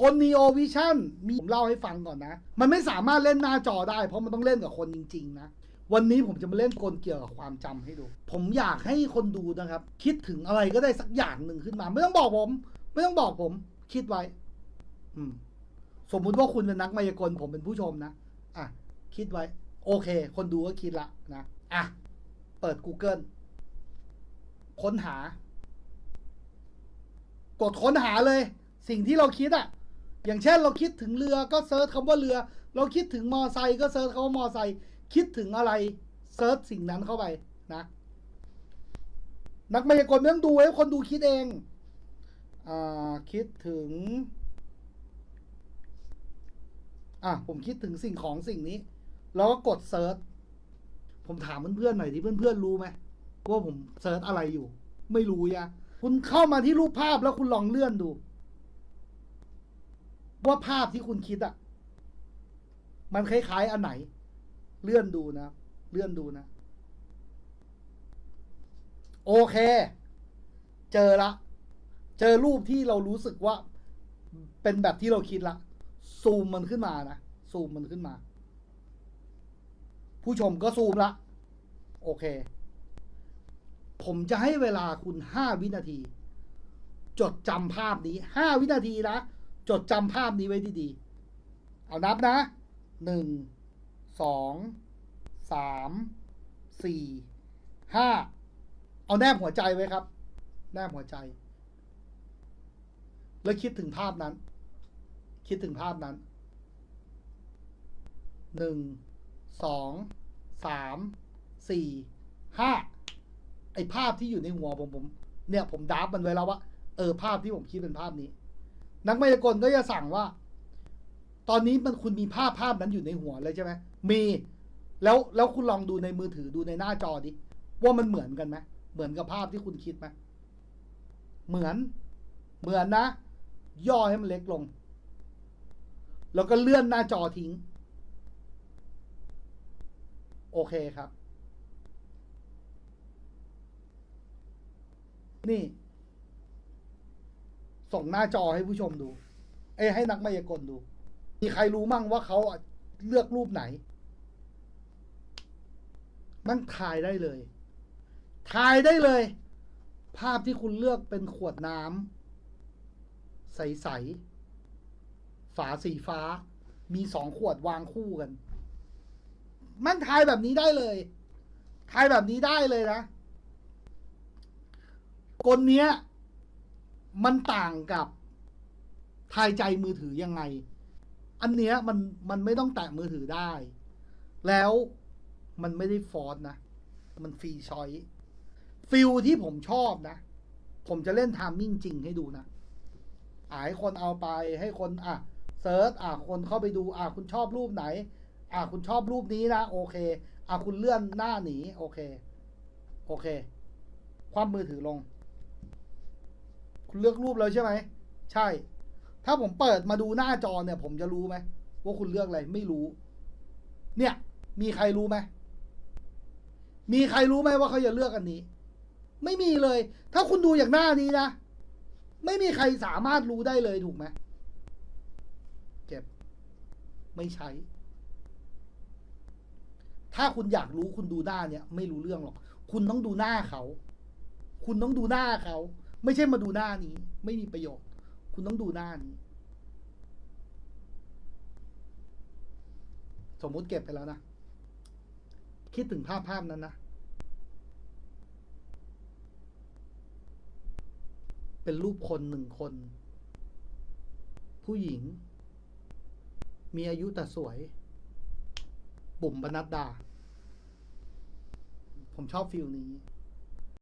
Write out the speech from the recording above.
กล Neo Vision มีผมเล่าให้ฟังก่อนนะ มันไม่สามารถเล่นหน้าจอได้ เพราะมันต้องเล่นกับคนจริง ๆ นะ วันนี้ผมจะมาเล่นกลเกี่ยวกับความจำให้ดู ผมอยากให้คนดูนะครับ คิดถึงอะไรก็ได้สักอย่างหนึ่งขึ้นมา ไม่ต้องบอกผม ไม่ต้องบอกผม คิดไว้ อืม สมมุติว่าคุณเป็นนักมายากลผมเป็นผู้ชมนะอะคิดไว้ โอเค คนดูก็คิดละนะอะเปิด Google ค้นหา กดค้นหาเลย สิ่งที่เราคิดอะ อย่างเช่นเราคิดถึงเรือก็เซิร์ชคำว่าเรือ เราคิดถึงมอไซค์ก็เซิร์ชคำว่ามอไซค์คิดถึงอะไรเซิร์ชสิ่งนั้นเข้าไปนะ นักมายากลไม่ต้องดูให้คนดูคิดเองอ่าคิดถึง อะผมคิดถึงสิ่งของสิ่งนี้ แล้วก็กดเซิร์ชผมถามเพื่อนๆหน่อยที่เพื่อนๆรู้ไหมว่าผมเซิร์ชอะไรอยู่ ไม่รู้ยะ คุณเข้ามาที่รูปภาพแล้วคุณลองเลื่อนดู ว่าภาพที่คุณคิดอะมันคล้ายๆอันไหน เลื่อนดูนะ เลื่อนดูนะ โอเค เจอละ เจอรูปที่เรารู้สึกว่า เป็นแบบที่เราคิดละ ซูมมันขึ้นมานะ ซูมมันขึ้นมา ผู้ชมก็ซูมละ โอเค ผมจะให้เวลาคุณห้าวินาที จดจำภาพนี้ห้าวินาทีนะ จดจำภาพนี้ไว้ดีๆ เอานับนะหนึ่งสองสามสี่ห้าเอาแนบหัวใจไว้ครับ แนบหัวใจ แล้วคิดถึงภาพนั้น คิดถึงภาพนั้นหนึ่งสองสามสี่ห้าไอภาพที่อยู่ในหัวผมผม เนี่ยผมดับมันไว้แล้วว่าเออภาพที่ผมคิดเป็นภาพนี้ นักมายากลก็จะสั่งว่า ตอนนี้มันคุณมีภาพภาพนั้นอยู่ในหัวเลยใช่ไหมมีแล้วแล้วคุณลองดูในมือถือดูในหน้าจอดิว่ามันเหมือนกันไหมเหมือนกับภาพที่คุณคิดไหมเหมือน เหมือนนะ ย่อให้มันเล็กลง แล้วก็เลื่อนหน้าจอทิ้ง โอเคครับ นี่ ส่งหน้าจอให้ผู้ชมดู เอ้ยให้นักมายากลดู มีใครรู้มั่งว่าเขาเลือกรูปไหนมันถ่ายได้เลย ถ่ายได้เลย ภาพที่คุณเลือกเป็นขวดน้ำใส ๆ ฝาสีฟ้า มีสองขวดวางคู่กัน มันถ่ายแบบนี้ได้เลย ถ่ายแบบนี้ได้เลยนะกลเนี้ย มันต่างกับทายใจมือถือยังไง อันเนี้ยมันมันไม่ต้องแตะมือถือได้ แล้วมันไม่ได้ฟอสนะ มันฟรีชอยฟิลที่ผมชอบนะ ผมจะเล่นทามมิ่งจริงให้ดูนะอาให้คนเอาไปให้คนอะเซิร์ชอะคนเข้าไปดู อะคุณชอบรูปไหน อะคุณชอบรูปนี้นะ โอเค อะคุณเลื่อนหน้าหนี โอเค โอเค ความมือถือลง คุณเลือกรูปแล้วใช่ไหม ใช่ ถ้าผมเปิดมาดูหน้าจอเนี่ย ผมจะรู้ไหมว่าคุณเลือกอะไรไม่รู้ เนี่ย มีใครรู้ไหมมีใครรู้ไหมว่าเขาจะเลือกอันนี้ ไม่มีเลย ถ้าคุณดูอย่างหน้านี้นะไม่มีใครสามารถรู้ได้เลยถูกไหมเก็บ ไม่ใช้ ถ้าคุณอยากรู้คุณดูหน้าเนี่ย ไม่รู้เรื่องหรอก คุณต้องดูหน้าเขา คุณต้องดูหน้าเขา ไม่ใช่มาดูหน้านี้ ไม่มีประโยชน์ คุณต้องดูหน้านี้ สมมุติเก็บไปแล้วนะ คิดถึงภาพภาพนั้นนะ เป็นรูปคนหนึ่งคน ผู้หญิง มีอายุแต่สวย บุ๋มปนัดดา ผมชอบฟิลนี้